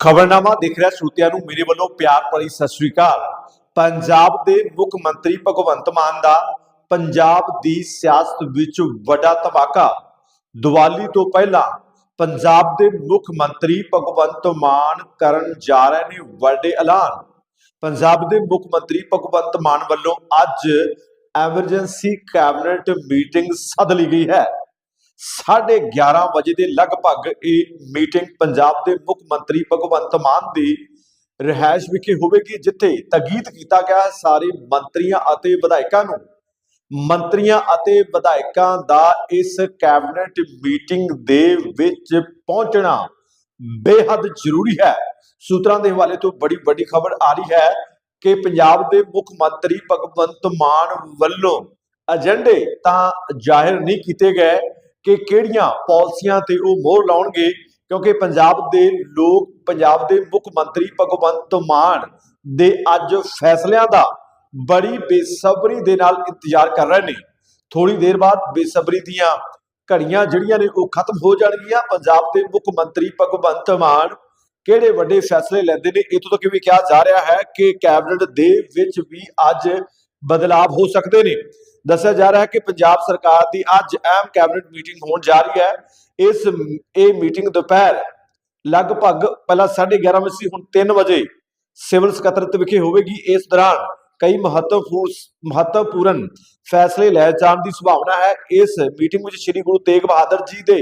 ਖਬਰਨਾਮਾ ਦੇਖ ਰਿਹਾ ਸਰੋਤਿਆਂ ਨੂੰ, ਮੇਰੇ ਵੱਲੋਂ ਪਿਆਰ ਭਰੀ ਸਤਿ ਸ੍ਰੀ ਅਕਾਲ। ਪੰਜਾਬ ਦੇ ਮੁੱਖ ਮੰਤਰੀ ਭਗਵੰਤ ਮਾਨ ਦਾ ਪੰਜਾਬ ਦੀ ਸਿਆਸਤ ਵਿੱਚ ਵੱਡਾ ਧਮਾਕਾ। ਦੀਵਾਲੀ ਤੋਂ ਪਹਿਲਾਂ ਪੰਜਾਬ ਦੇ ਮੁੱਖ ਮੰਤਰੀ ਭਗਵੰਤ ਮਾਨ ਕਰਨ ਜਾ ਰਹੇ ਨੇ ਵੱਡੇ ਐਲਾਨ। ਪੰਜਾਬ ਦੇ ਮੁੱਖ ਮੰਤਰੀ ਭਗਵੰਤ ਮਾਨ ਵੱਲੋਂ ਅੱਜ ਐਮਰਜੈਂਸੀ ਕੈਬਨਿਟ ਮੀਟਿੰਗ ਸੱਦ ਲਈ ਗਈ ਹੈ। 11:30 ਵਜੇ ਦੇ ਲਗਭਗ ਇਹ ਮੀਟਿੰਗ ਪੰਜਾਬ ਦੇ ਮੁੱਖ ਮੰਤਰੀ ਭਗਵੰਤ ਮਾਨ ਦੀ ਰਿਹਾਇਸ਼ ਵਿਖੇ ਹੋਵੇਗੀ, ਜਿੱਥੇ ਤਗੀਤ ਕੀਤਾ ਗਿਆ ਹੈ ਸਾਰੇ ਮੰਤਰੀਆਂ ਅਤੇ ਵਿਧਾਇਕਾਂ ਨੂੰ। ਮੰਤਰੀਆਂ ਅਤੇ ਵਿਧਾਇਕਾਂ ਦਾ ਇਸ ਕੈਬਨਿਟ ਮੀਟਿੰਗ ਦੇ ਵਿੱਚ ਪਹੁੰਚਣਾ ਬੇहद ਜ਼ਰੂਰੀ ਹੈ। ਸੂਤਰਾਂ ਦੇ ਹਵਾਲੇ ਤੋਂ ਬੜੀ ਵੱਡੀ ਖਬਰ ਆ ਰਹੀ ਹੈ ਕਿ ਪੰਜਾਬ ਦੇ ਮੁੱਖ ਮੰਤਰੀ ਭਗਵੰਤ ਮਾਨ ਵੱਲੋਂ ਏਜੰਡੇ ਤਾਂ ਜ਼ਾਹਿਰ ਨਹੀਂ ਕੀਤੇ ਗਏ ਕਿ ਕਿਹੜੀਆਂ ਪਾਲਿਸੀਆਂ ਤੇ ਉਹ ਮੋਹਰ ਲਾਉਣਗੇ? ਕਿਉਂਕਿ ਪੰਜਾਬ ਦੇ ਲੋਕ, ਪੰਜਾਬ ਦੇ ਮੁੱਖ ਮੰਤਰੀ ਭਗਵੰਤ ਮਾਨ ਦੇ ਅੱਜ ਫੈਸਲਿਆਂ ਦਾ ਬੜੀ ਬੇਸਬਰੀ ਦੇ ਨਾਲ ਇੰਤਜ਼ਾਰ ਕਰ ਰਹੇ ਨੇ। ਥੋੜੀ ਦੇਰ ਬਾਅਦ ਬੇਸਬਰੀ ਦੀਆਂ ਘੜੀਆਂ ਜਿਹੜੀਆਂ ਨੇ ਉਹ ਖਤਮ ਹੋ ਜਾਣਗੀਆਂ। ਪੰਜਾਬ ਦੇ ਮੁੱਖ ਮੰਤਰੀ ਭਗਵੰਤ ਮਾਨ ਕਿਹੜੇ ਵੱਡੇ ਫੈਸਲੇ ਲੈਂਦੇ ਨੇ? ਇਤੋਂ ਤੱਕ ਵੀ ਕਿਹਾ ਜਾ ਰਿਹਾ ਹੈ ਕਿ ਕੈਬਨਿਟ ਦੇ ਵਿੱਚ ਵੀ ਅੱਜ ਬਦਲਾਅ ਹੋ ਸਕਦੇ ਨੇ। ਦੱਸਿਆ ਜਾ ਰਿਹਾ ਹੈ ਕਿ ਪੰਜਾਬ ਸਰਕਾਰ ਦੀ ਅੱਜ ਅਹਿਮ ਕੈਬਨਿਟ ਮੀਟਿੰਗ ਹੋਣ ਜਾ ਰਹੀ ਹੈ। ਇਸ ਇਹ ਮੀਟਿੰਗ ਦੁਪਹਿਰ ਲਗਭਗ ਪਹਿਲਾਂ 11:30 ਵਜੇ ਸੀ, ਹੁਣ 3 ਵਜੇ ਸਿਵਲ ਸਕੱਤਰਤ ਵਿਖੇ ਹੋਵੇਗੀ। ਇਸ ਦੌਰਾਨ ਕਈ ਮਹੱਤਵਪੂਰਨ ਮਹੱਤਵਪੂਰਨ ਫੈਸਲੇ ਲੈ ਜਾਣ ਦੀ ਸੰਭਾਵਨਾ ਹੈ। ਇਸ ਮੀਟਿੰਗ ਵਿੱਚ ਸ੍ਰੀ ਗੁਰੂ ਤੇਗ ਬਹਾਦਰ ਜੀ ਦੇ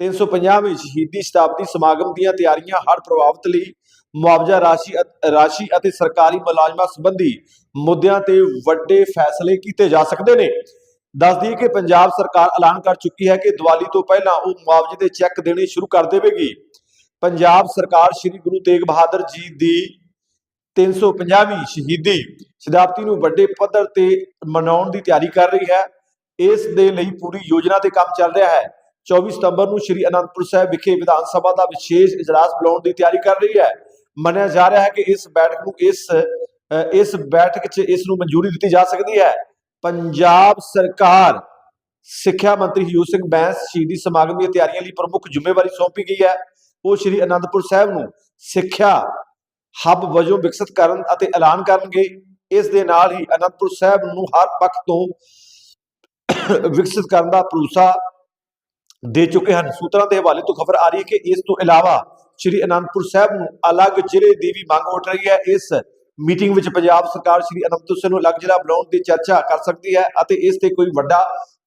350ਵੇਂ ਸ਼ਹੀਦੀ ਸ਼ਤਾਬਦੀ ਸਮਾਗਮ ਦੀਆਂ ਤਿਆਰੀਆਂ ਹਰ ਪ੍ਰਭਾਵਿਤ ਲਈ ਮੁਆਵਜ਼ਾ ਰਾਸ਼ੀ ਰਾਸ਼ੀ ਅਤੇ ਸਰਕਾਰੀ ਮੁਲਾਜ਼ਮਾਂ ਸੰਬੰਧੀ ਮੁੱਦਿਆਂ ਤੇ ਵੱਡੇ ਫੈਸਲੇ ਕੀਤੇ ਜਾ ਸਕਦੇ ਨੇ। ਦੱਸ ਦਈਏ ਕਿ ਪੰਜਾਬ ਸਰਕਾਰ ਐਲਾਨ ਕਰ ਚੁੱਕੀ ਹੈ ਕਿ ਦੀਵਾਲੀ ਤੋਂ ਪਹਿਲਾਂ ਉਹ ਮੁਆਵਜ਼ੇ ਦੇ ਚੈੱਕ ਦੇਣੇ ਸ਼ੁਰੂ ਕਰ ਦੇਵੇਗੀ। ਪੰਜਾਬ ਸਰਕਾਰ ਸ੍ਰੀ ਗੁਰੂ ਤੇਗ ਬਹਾਦਰ ਜੀ ਦੀ 350ਵੀਂ ਸ਼ਹੀਦੀ ਸ਼ਤਾਬਦੀ ਨੂੰ ਵੱਡੇ ਪੱਧਰ ਤੇ ਮਨਾਉਣ ਦੀ ਤਿਆਰੀ ਕਰ ਰਹੀ ਹੈ। ਇਸ ਦੇ ਲਈ ਪੂਰੀ ਯੋਜਨਾ ਤੇ ਕੰਮ ਚੱਲ ਰਿਹਾ ਹੈ। 24 ਸਤੰਬਰ ਨੂੰ ਸ਼੍ਰੀ ਅਨੰਦਪੁਰ ਸਾਹਿਬ ਵਿਖੇ ਵਿਧਾਨ ਸਭਾ ਦਾ ਵਿਸ਼ੇਸ਼ ਇਜਲਾਸ ਬੁਲਾਉਣ ਦੀ ਤਿਆਰੀ ਕਰ ਰਹੀ ਹੈ। ਮੰਨਿਆ ਜਾ ਰਿਹਾ ਹੈ ਕਿ ਇਸ ਬੈਠਕ ਨੂੰ ਇਸ ਇਸ ਬੈਠਕ 'ਚ ਇਸ ਨੂੰ ਮਨਜ਼ੂਰੀ ਦਿੱਤੀ ਜਾ ਸਕਦੀ ਹੈ। ਪੰਜਾਬ ਸਰਕਾਰ ਸਿੱਖਿਆ ਮੰਤਰੀ ਹਯੂ ਸਿੰਘ ਬੈਂਸ ਸ਼ਹੀਦੀ ਸਮਾਗਮ ਦੀਆਂ ਤਿਆਰੀਆਂ ਲਈ ਪ੍ਰਮੁੱਖ ਜ਼ਿੰਮੇਵਾਰੀ ਸੌਂਪੀ ਗਈ ਹੈ। ਉਹ ਸ਼੍ਰੀ ਅਨੰਦਪੁਰ ਸਾਹਿਬ ਨੂੰ ਸਿੱਖਿਆ ਹੱਬ ਵਜੋਂ ਵਿਕਸਿਤ ਕਰਨ ਅਤੇ ਐਲਾਨ ਕਰਨਗੇ। ਇਸ ਦੇ ਨਾਲ ਹੀ ਅਨੰਦਪੁਰ ਸਾਹਿਬ ਨੂੰ ਹਰ ਪੱਖ ਤੋਂ ਵਿਕਸਿਤ ਕਰਨ ਦਾ ਭਰੋਸਾ ਦੇ ਚੁੱਕੇ ਹਨ। ਸੂਤਰਾਂ ਦੇ ਹਵਾਲੇ ਤੋਂ ਖਬਰ ਆ ਰਹੀ ਹੈ ਕਿ ਇਸ ਤੋਂ ਇਲਾਵਾ ਸ਼੍ਰੀ ਅਨੰਦਪੁਰ ਸਾਹਿਬ ਨੂੰ ਅਲੱਗ ਜ਼ਿਲ੍ਹੇ ਦੀ ਵੀ ਮੰਗ ਉੱਠ ਰਹੀ ਹੈ। ਇਸ ਮੀਟਿੰਗ ਵਿੱਚ ਪੰਜਾਬ ਸਰਕਾਰ ਸ਼੍ਰੀ ਅਨੰਦਪੁਰ ਸਾਹਿਬ ਨੂੰ ਅਲੱਗ ਜ਼ਿਲ੍ਹਾ ਬਣਾਉਣ ਦੀ ਚਰਚਾ ਕਰ ਸਕਦੀ ਹੈ ਅਤੇ ਇਸ ਤੇ ਕੋਈ ਵੱਡਾ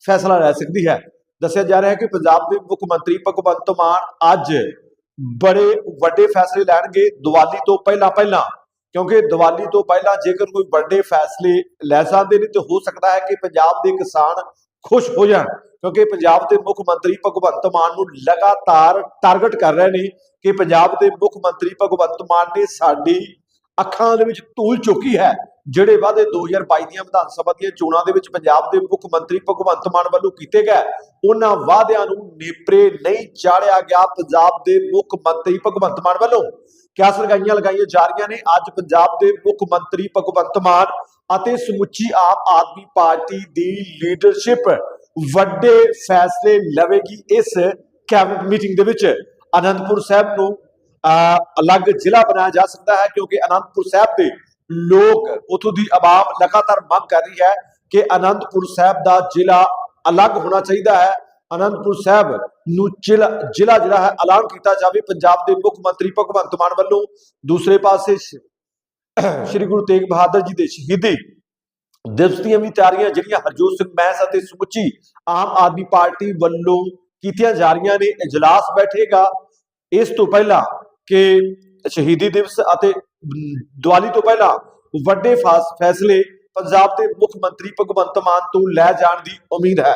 ਫੈਸਲਾ ਲੈ ਸਕਦੀ ਹੈ। ਦੱਸਿਆ ਜਾ ਰਿਹਾ ਹੈ ਕਿ ਪੰਜਾਬ ਦੇ ਮੁੱਖ ਮੰਤਰੀ ਭਗਵੰਤ ਮਾਨ ਅੱਜ ਬੜੇ ਵੱਡੇ ਫੈਸਲੇ ਲੈਣਗੇ ਦੀਵਾਲੀ ਤੋਂ ਪਹਿਲਾਂ ਪਹਿਲਾਂ, ਕਿਉਂਕਿ ਦੀਵਾਲੀ ਤੋਂ ਪਹਿਲਾਂ ਜੇਕਰ ਕੋਈ ਵੱਡੇ ਫੈਸਲੇ ਲੈ ਸਕਦੇ ਨੇ, ਤੇ ਹੋ ਸਕਦਾ ਹੈ ਕਿ ਪੰਜਾਬ ਦੇ ਕਿਸਾਨ ਖੁਸ਼ ਹੋ ਜਾਣ, ਕਿਉਂਕਿ ਪੰਜਾਬ ਦੇ ਮੁੱਖ ਮੰਤਰੀ ਭਗਵੰਤ ਮਾਨ ਨੂੰ ਲਗਾਤਾਰ ਟਾਰਗੇਟ ਕਰ ਰਹੇ ਨੇ ਕਿ ਪੰਜਾਬ ਦੇ ਮੁੱਖ ਮੰਤਰੀ ਭਗਵੰਤ ਮਾਨ ਨੇ ਸਾਡੀ ਅੱਖਾਂ ਦੇ ਵਿੱਚ ਧੂਲ ਚੁੱਕੀ ਹੈ, ਜਿਹੜੇ ਵਾਅਦੇ 2022 ਦੀਆਂ ਵਿਧਾਨ ਸਭਾ ਦੀਆਂ ਚੋਣਾਂ ਦੇ ਵਿੱਚ ਪੰਜਾਬ ਦੇ ਮੁੱਖ ਮੰਤਰੀ ਭਗਵੰਤ ਮਾਨ ਵੱਲੋਂ ਕੀਤੇ ਗਏ, ਉਹਨਾਂ ਵਾਅਦਿਆਂ ਨੂੰ ਨੇਪਰੇ ਨਹੀਂ ਚਾੜਿਆ ਗਿਆ ਪੰਜਾਬ ਦੇ ਮੁੱਖ ਮੰਤਰੀ ਭਗਵੰਤ ਮਾਨ ਵੱਲੋਂ। ਕਿਆ ਸਰਗਾਈਆਂ ਲਗਾਈਆਂ ਜਾ ਰਹੀਆਂ ਨੇ? ਅੱਜ ਪੰਜਾਬ ਦੇ ਮੁੱਖ ਮੰਤਰੀ ਭਗਵੰਤ ਮਾਨ ਅਤੇ ਸਮੁੱਚੀ ਆਪ ਆਦਮੀ ਪਾਰਟੀ ਦੀ ਲੀਡਰਸ਼ਿਪ ਵੱਡੇ ਫੈਸਲੇ ਲਵੇਗੀ ਇਸ ਕੈਬਨਿਟ ਮੀਟਿੰਗ ਦੇ ਵਿੱਚ। ਅਨੰਦਪੁਰ ਸਾਹਿਬ ਨੂੰ ਅਲੱਗ ਜ਼ਿਲ੍ਹਾ ਬਣਾਇਆ ਜਾ ਸਕਦਾ ਹੈ ਕਿਉਂਕਿ ਅਨੰਦਪੁਰ ਸਾਹਿਬ ਦੇ ਲੋਕ ਉਥੋਂ ਦੀ ਆਵਾਮ ਲਗਾਤਾਰ ਮੰਗ ਕਰ ਰਹੀ ਹੈ ਕਿ ਅਨੰਦਪੁਰ ਸਾਹਿਬ ਦਾ ਜ਼ਿਲ੍ਹਾ ਅਲੱਗ ਹੋਣਾ ਚਾਹੀਦਾ ਹੈ। ਅਨੰਦਪੁਰ ਸਾਹਿਬ ਨੂੰ ਜ਼ਿਲ੍ਹਾ ਜ਼ਿਲ੍ਹਾ ਜਿਹੜਾ ਹੈ, ਐਲਾਨ ਕੀਤਾ ਜਾਵੇ ਪੰਜਾਬ ਦੇ ਮੁੱਖ ਮੰਤਰੀ ਭਗਵੰਤ ਮਾਨ ਵੱਲੋਂ। ਦੂਸਰੇ ਪਾਸੇ ਸ਼੍ਰੀ ਗੁਰੂ ਤੇਗ ਬਹਾਦਰ ਜੀ ਦੇ ਸ਼ਹੀਦੀ ਦਿਵਸ ਦੀਆਂ ਵੀ ਤਿਆਰੀਆਂ ਜਿਹੜੀਆਂ ਹਰਜੋਤ ਸਿੰਘ ਬੈਂਸ ਅਤੇ ਸਮੁੱਚੀ ਆਮ ਆਦਮੀ ਪਾਰਟੀ ਵੱਲੋਂ ਕੀਤੀਆਂ ਜਾ ਰਹੀਆਂ ਨੇ, ਇਜਲਾਸ ਬੈਠੇਗਾ। ਇਸ ਤੋਂ ਪਹਿਲਾਂ ਕਿ ਸ਼ਹੀਦੀ ਦਿਵਸ ਅਤੇ ਦੀਵਾਲੀ ਤੋਂ ਪਹਿਲਾਂ ਵੱਡੇ ਫਾਸ- ਫੈਸਲੇ ਪੰਜਾਬ ਦੇ ਮੁੱਖ ਮੰਤਰੀ ਭਗਵੰਤ ਮਾਨ ਤੋਂ ਲੈ ਜਾਣ ਦੀ ਉਮੀਦ ਹੈ।